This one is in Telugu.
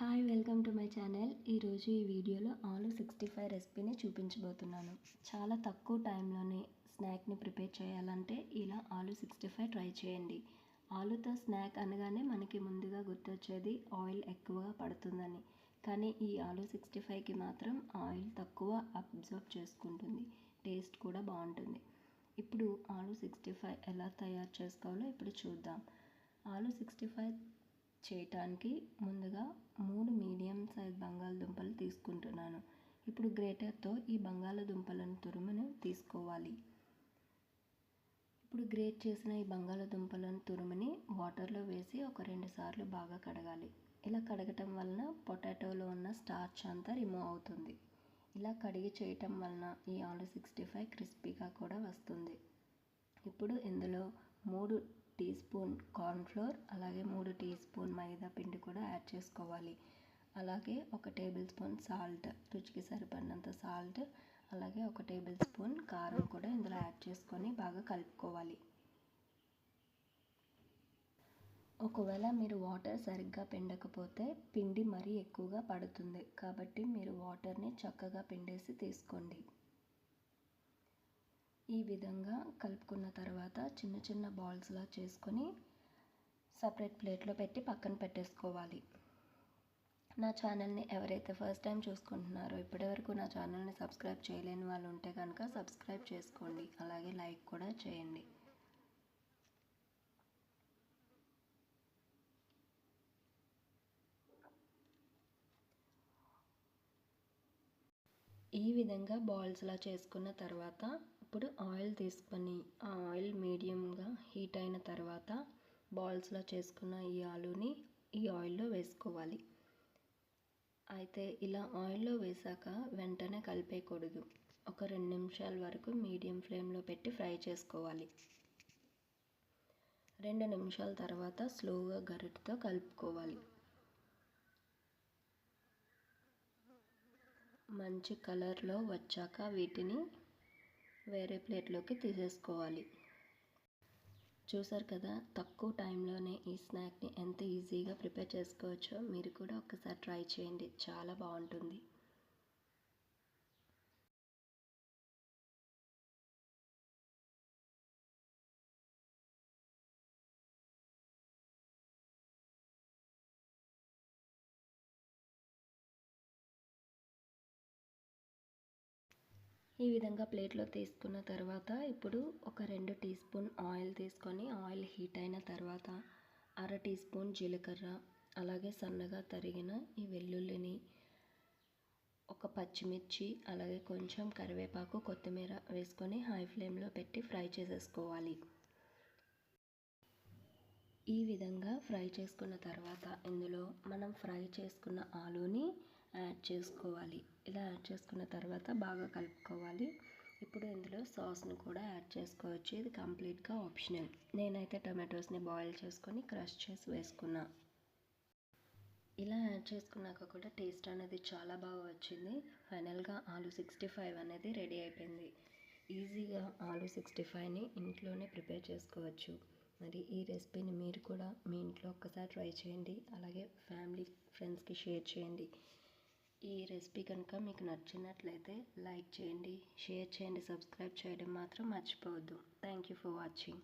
Hi welcome to my channel ఈరోజు ఈ వీడియోలో ఆలు సిక్స్టీ ఫైవ్ రెసిపీని చూపించబోతున్నాను. చాలా తక్కువ టైంలోనే స్నాక్ని ప్రిపేర్ చేయాలంటే ఇలా ఆలు సిక్స్టీ ఫైవ్ ట్రై చేయండి. ఆలుతో స్నాక్ అనగానే మనకి ముందుగా గుర్తొచ్చేది ఆయిల్ ఎక్కువగా పడుతుందని. కానీ ఈ ఆలు సిక్స్టీ ఫైవ్కి మాత్రం ఆయిల్ తక్కువ అబ్జర్వ్ చేసుకుంటుంది. టేస్ట్ కూడా బాగుంటుంది. ఇప్పుడు ఆలు సిక్స్టీ ఫైవ్ ఎలా తయారు చేసుకోవాలో ఇప్పుడు చూద్దాం. ఆలు సిక్స్టీ ఫైవ్ చేయటానికి ముందుగా మూడు మీడియం సైజ్ బంగాళదుంపలు తీసుకుంటున్నాను. ఇప్పుడు గ్రేటర్తో ఈ బంగాళదుంపలను తురుమును తీసుకోవాలి. ఇప్పుడు గ్రేట్ చేసిన ఈ బంగాళదుంపలను తురుముని వాటర్లో వేసి ఒక రెండు సార్లు బాగా కడగాలి. ఇలా కడగటం వలన పొటాటోలో ఉన్న స్టార్చ్ అంతా రిమూవ్ అవుతుంది. ఇలా కడిగి చేయటం వలన ఈ ఆలు సిక్స్టీ ఫైవ్ క్రిస్పీగా కూడా వస్తుంది. ఇప్పుడు ఇందులో మూడు టీ స్పూన్ కార్న్ఫ్లోర్ అలాగే మూడు టీ స్పూన్ మైదా పిండి కూడా యాడ్ చేసుకోవాలి. అలాగే ఒక టేబుల్ స్పూన్ సాల్ట్ రుచికి సరిపడినంత సాల్ట్ అలాగే ఒక టేబుల్ స్పూన్ కారం కూడా ఇందులో యాడ్ చేసుకొని బాగా కలుపుకోవాలి. ఒకవేళ మీరు వాటర్ సరిగ్గా పిండకపోతే పిండి మరీ ఎక్కువగా పడుతుంది కాబట్టి మీరు వాటర్ని చక్కగా పిండేసి తీసుకోండి. ఈ విధంగా కలుపుకున్న తర్వాత చిన్న చిన్న బాల్స్లా చేసుకొని సపరేట్ ప్లేట్లో పెట్టి పక్కన పెట్టేసుకోవాలి. నా ఛానల్ని ఎవరైతే ఫస్ట్ టైం చూసుకుంటున్నారో ఇప్పటివరకు నా ఛానల్ని సబ్స్క్రైబ్ చేయలేని వాళ్ళు ఉంటే కనుక సబ్స్క్రైబ్ చేసుకోండి. అలాగే లైక్ కూడా చేయండి. ఈ విధంగా బాల్స్లా చేసుకున్న తర్వాత ఇప్పుడు ఆయిల్ తీసుకొని ఆ ఆయిల్ మీడియంగా హీట్ అయిన తర్వాత బాల్స్లా చేసుకున్న ఈ ఆలుని ఈ ఆయిల్లో వేసుకోవాలి. అయితే ఇలా ఆయిల్లో వేసాక వెంటనే కలిపేయకూడదు. ఒక రెండు నిమిషాల వరకు మీడియం ఫ్లేమ్లో పెట్టి ఫ్రై చేసుకోవాలి. రెండు నిమిషాల తర్వాత స్లోగా గరిటతో కలుపుకోవాలి. మంచి కలర్లో వచ్చాక వీటిని వేరే ప్లేట్లోకి తీసేసుకోవాలి. చూసారు కదా తక్కువ టైంలోనే ఈ స్నాక్ని ఎంత ఈజీగా ప్రిపేర్ చేసుకోవచ్చో మీరు కూడా ఒకసారి ట్రై చేయండి. చాలా బాగుంటుంది. ఈ విధంగా ప్లేట్లో తీసుకున్న తర్వాత ఇప్పుడు ఒక రెండు టీ స్పూన్ ఆయిల్ తీసుకొని ఆయిల్ హీట్ అయిన తర్వాత అర టీ స్పూన్ జీలకర్ర అలాగే సన్నగా తరిగిన ఈ వెల్లుల్లిని ఒక పచ్చిమిర్చి అలాగే కొంచెం కరివేపాకు కొత్తిమీర వేసుకొని హై ఫ్లేమ్లో పెట్టి ఫ్రై చేసేసుకోవాలి. ఈ విధంగా ఫ్రై చేసుకున్న తర్వాత ఇందులో మనం ఫ్రై చేసుకున్న ఆలూని యాడ్ చేసుకోవాలి. ఇలా యాడ్ చేసుకున్న తర్వాత బాగా కలుపుకోవాలి. ఇప్పుడు ఇందులో సాస్ను కూడా యాడ్ చేసుకోవచ్చు. ఇది కంప్లీట్గా ఆప్షనల్. నేనైతే టమాటోస్ని బాయిల్ చేసుకొని క్రష్ చేసి వేసుకున్నా. ఇలా యాడ్ చేసుకున్నాక కూడా టేస్ట్ అనేది చాలా బాగా వచ్చింది. ఫైనల్గా ఆలు సిక్స్టీ ఫైవ్ అనేది రెడీ అయిపోయింది. ఈజీగా ఆలు సిక్స్టీ ఫైవ్ని ఇంట్లోనే ప్రిపేర్ చేసుకోవచ్చు. మరి ఈ రెసిపీని మీరు కూడా మీ ఇంట్లో ఒక్కసారి ట్రై చేయండి. అలాగే ఫ్యామిలీ ఫ్రెండ్స్కి షేర్ చేయండి. ఈ రెసిపీ కనుక మీకు నచ్చినట్లయితే లైక్ చేయండి షేర్ చేయండి సబ్స్క్రైబ్ చేయడం మాత్రం మర్చిపోవద్దు. Thank you for watching